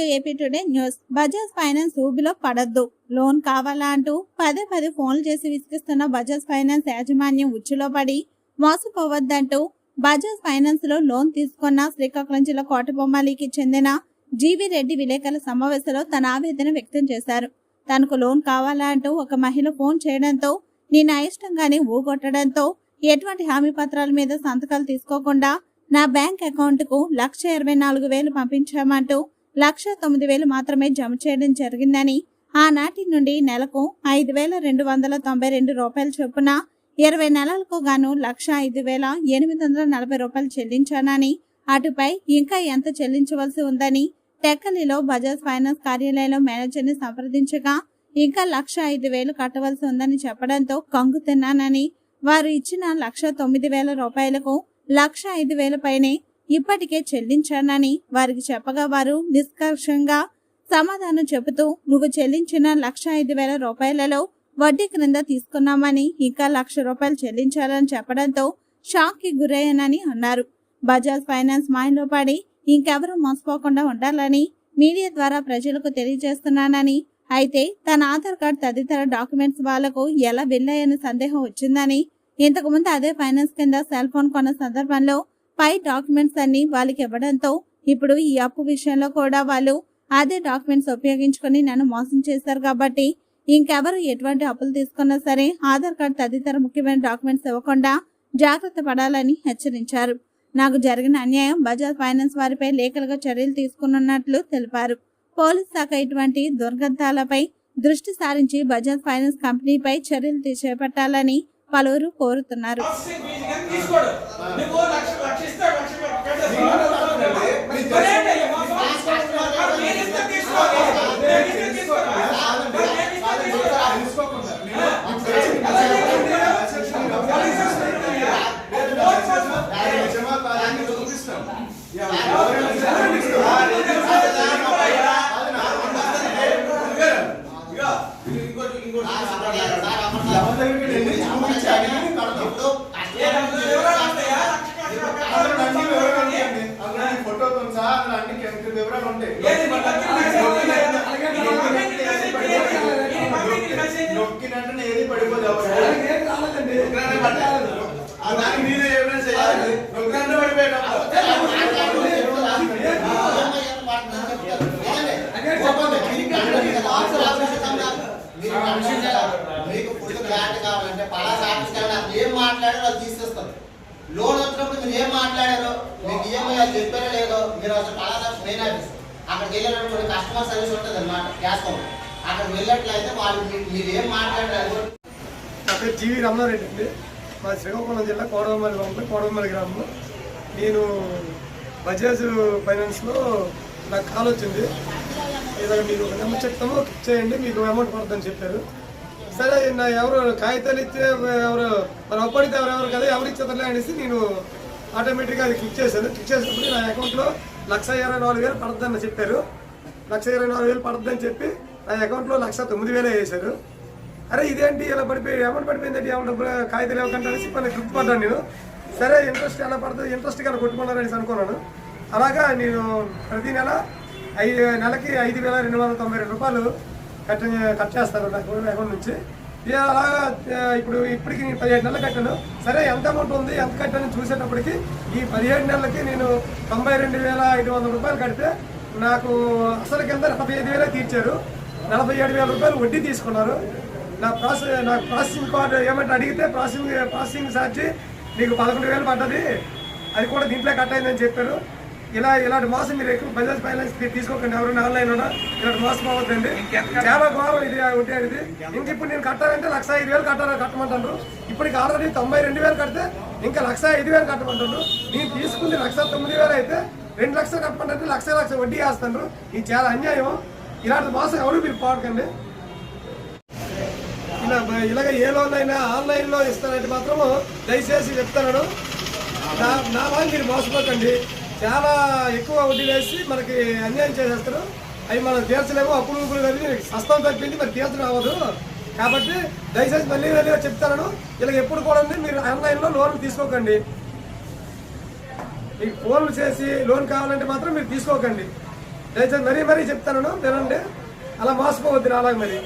To AP today news Bajaj finance ఊబిలో పడద్దు. Loan కావాలా అంటూ పదే పదే ఫోన్లు చేసి విసిగిస్తున్న బజాజ్ ఫైనాన్స్ యాజమాన్యం ఉచ్చులో పడి మోసపోవద్దంటూ బజాజ్ ఫైనాన్స్లో లోన్ తీసుకున్న శ్రీకాకుళం జిల్లా కోటబొమ్మాలికి చెందిన జీవి రెడ్డి విలేకరుల సమావేశంలో తన ఆవేదన వ్యక్తం చేశారు. తనకు లోన్ కావాలా అంటూ ఒక మహిళ ఫోన్ చేయడంతో నేను అయిష్టంగానే ఊగొట్టడంతో ఎటువంటి హామీ పత్రాల మీద సంతకాలు తీసుకోకుండా నా బ్యాంక్ అకౌంట్కు లక్ష ఇరవై నాలుగు వేలు పంపించామంటూ లక్ష తొమ్మిది వేలు మాత్రమే జమ చేయడం జరిగిందని ఆనాటి నుండి నెలకు ఐదు వేల రెండు వందల తొంభై రెండు రూపాయల చొప్పున ఇరవై నెలలకు గాను లక్ష ఐదు వేల ఎనిమిది వందల నలభై రూపాయలు చెల్లించానని అటుపై ఇంకా ఎంత చెల్లించవలసి ఉందని టెక్కలిలో బజాజ్ ఫైనాన్స్ కార్యాలయంలో మేనేజర్ని సంప్రదించగా ఇంకా లక్ష ఐదు వేలు కట్టవలసి ఉందని చెప్పడంతో కంగుతున్నానని వారు ఇచ్చిన లక్ష తొమ్మిది వేల రూపాయలకు లక్ష ఐదు వేల పైనే ఇప్పటికే చెల్లించానని వారికి చెప్పగా వారు నిష్కర్షంగా సమాధానం చెబుతూ నువ్వు చెల్లించిన లక్ష ఐదు వేల రూపాయలలో వడ్డీ క్రింద తీసుకున్నామని ఇంకా లక్ష రూపాయలు చెల్లించాలని చెప్పడంతో షాక్కి గురయ్యానని అన్నారు. బజాజ్ ఫైనాన్స్ మాయలో పడి ఇంకెవరూ మోసపోకుండా ఉండాలని మీడియా ద్వారా ప్రజలకు తెలియజేస్తున్నానని అయితే తన ఆధార్ కార్డ్ తదితర డాక్యుమెంట్స్ వాళ్ళకు ఎలా వెళ్ళాయని సందేహం వచ్చిందని ఇంతకుముందు అదే ఫైనాన్స్ కింద సెల్ ఫోన్ కొన్న సందర్భంలో పై డాక్యుమెంట్స్ అన్ని వాళ్ళకి ఇవ్వడంతో ఇప్పుడు ఈ అప్పు విషయంలో కూడా వాళ్ళు అదే డాక్యుమెంట్స్ ఉపయోగించుకొని నన్ను మోసం చేశారు కాబట్టి ఇంకెవరు ఎటువంటి అప్పులు తీసుకున్నా సరే ఆధార్ కార్డ్ తదితర ముఖ్యమైన డాక్యుమెంట్స్ ఇవ్వకుండా జాగ్రత్త పడాలని హెచ్చరించారు. నాకు జరిగిన అన్యాయం బజాజ్ ఫైనాన్స్ వారిపై లేఖలుగా చర్యలు తీసుకున్నట్లు తెలిపారు. పోలీస్ శాఖ ఇటువంటి దుర్గంధాలపై దృష్టి సారించి బజాజ్ ఫైనాన్స్ కంపెనీపై చర్యలు చేపట్టాలని పలువురు కోరుతున్నారు. తీసుకోడు నువ్వు లక్ష లక్ష ఇస్తాడు లక్ష పెట్టేసి మరేంటయ్యా మోసం? మరి నేను ఇస్తే తీసుకోవాలి. నేను ఇస్తే తీసుకోవాలి. మరి నేను ఇస్తే తీసుకోవాలి. ఏ డబ్బులు వివరాలు ఉంటాయా? నొక్కినట్టు ఏది పడిపోదు దానికి మీరే చేయాలి నొక్కినట్టు మీకు ఫుడ్ గ్రాంట్ కావాలంటే పలాస్ ఆఫీస్ కావాలంటే ఏం మాట్లాడారో అది లోన్ వచ్చినప్పుడు మీరు ఏం మాట్లాడారో మీకు అది చెప్పారో మీరు అసలు పలాస్ ఆఫీస్ మెయిన్ ఆఫీస్ అక్కడికి వెళ్ళినప్పుడు కస్టమర్ సర్వీస్ ఉంటుంది అనమాట గ్యాస్ కౌంటర్ అక్కడికి వెళ్ళినట్లయితే వాళ్ళు మీరు ఏం మాట్లాడారో నా పేరు జీవి రమణారెడ్డి అండి. మా శ్రీకాకుళం జిల్లా కోడవమల్లి పంపి కోడవమల్లి గ్రామం. నేను బజాజ్ ఫైనాన్స్లో నాకు కాల్ వచ్చింది. ఇలాగ మీకు ఒక నెంబర్ చెప్తాము క్లిక్ చేయండి మీకు అమౌంట్ పడుతుందని చెప్పారు. సరే నా ఎవరు కాగితాలు ఇచ్చే ఎవరు మన ఒప్పడితే ఎవరెవరు కదా ఎవరు ఇచ్చేతలే అనేసి నేను ఆటోమేటిక్గా అది క్లిక్ చేశాను క్లిక్ చేసినప్పుడు నా అకౌంట్లో లక్ష ఇరవై నాలుగు వేలు పడద్దని చెప్పారు. లక్ష ఇరవై నాలుగు వేలు పడద్దని చెప్పి నా అకౌంట్లో లక్ష తొమ్మిది వేలే వేశారు. అరే ఇదేంటి? ఇలా పడిపోయి అమౌంట్ పడిపోయిందంటే ఏమంటే కాగితాలు ఇవ్వకంటే అనేసి కొన్ని గుర్తుపడ్డాను నేను. సరే ఇంట్రెస్ట్ ఎలా పడుతుంది? ఇంట్రెస్ట్ కానీ కొట్టుకున్నారని అనుకున్నాను. అలాగా నేను ప్రతి నెల ఐదు నెలకి ఐదు వేల రెండు వందల తొంభై రెండు రూపాయలు కట్ కట్ చేస్తాను నాకు అకౌంట్ నుంచి. అలాగా ఇప్పుడు ఇప్పటికి నేను పదిహేడు నెలలు కట్టాను. సరే ఎంత అమౌంట్ ఉంది ఎంత కట్టాను చూసేటప్పటికి ఈ పదిహేడు నెలలకి నేను తొంభై రెండు వేల ఐదు వందల రూపాయలు కడితే నాకు అసలు కింద నలభై ఐదు వేలే తీర్చారు. నలభై ఏడు వేల రూపాయలు వడ్డీ తీసుకున్నారు. నా ప్రాసెస్ నా ప్రాసెసింగ్ కార్డు ఏమంటే అడిగితే ప్రాసెసింగ్ ప్రాసెసింగ్ ఛార్జీ నీకు పదకొండు వేలు పడ్డది. అది కూడా దీంట్లో కట్ అయిందని చెప్పారు. ఇలా ఇలాంటి మోసం మీరు ఎక్కువ బజాజ్ ఫైనాన్స్ తీసుకోకండి. ఎవరైనా ఆన్లైన్ ఉన్నా ఇలాంటి మోసం అవ్వద్దండి చాలా ఘోరం ఇది ఉంటే ఇది. ఇంక ఇప్పుడు నేను కట్టాలంటే లక్ష ఐదు వేలు కట్టాలి కట్టమంటారు ఇప్పటికి ఆల్రెడీ తొంభై రెండు వేలు కడితే ఇంకా లక్ష ఐదు వేలు కట్టమంటారు నేను తీసుకుంది లక్ష తొమ్మిది వేలు అయితే రెండు లక్షలు కట్టమంటే లక్ష లక్ష వడ్డీ వేస్తారు ఇది చాలా అన్యాయం. ఇలాంటి మోసం ఎవరు మీరు పాడకండి. ఇలా ఇలాగ ఏ లోన్ అయినా ఆన్లైన్లో ఇస్తానంటే మాత్రము దయచేసి చెప్తాను నా నా వాళ్ళు మీరు మోసపోకండి. చాలా ఎక్కువ వడ్డీ వేసి మనకి అన్యాయం చేసేస్తారు. అవి మనం తీర్చలేము అప్పులు ఉప్పులు కలిగి హస్తం తప్పింది మరి తీర్చడం అవ్వదు కాబట్టి దయచేసి మళ్ళీ మళ్ళీ చెప్తాను ఇలా ఎప్పుడు కూడా మీరు ఆన్లైన్లో లోన్ తీసుకోకండి. మీకు ఫోన్లు చేసి లోన్ కావాలంటే మాత్రం మీరు తీసుకోకండి. దయచేసి మరీ మరీ చెప్తాను వినండి. అలా మోసపోవద్దు అలాగే మరి.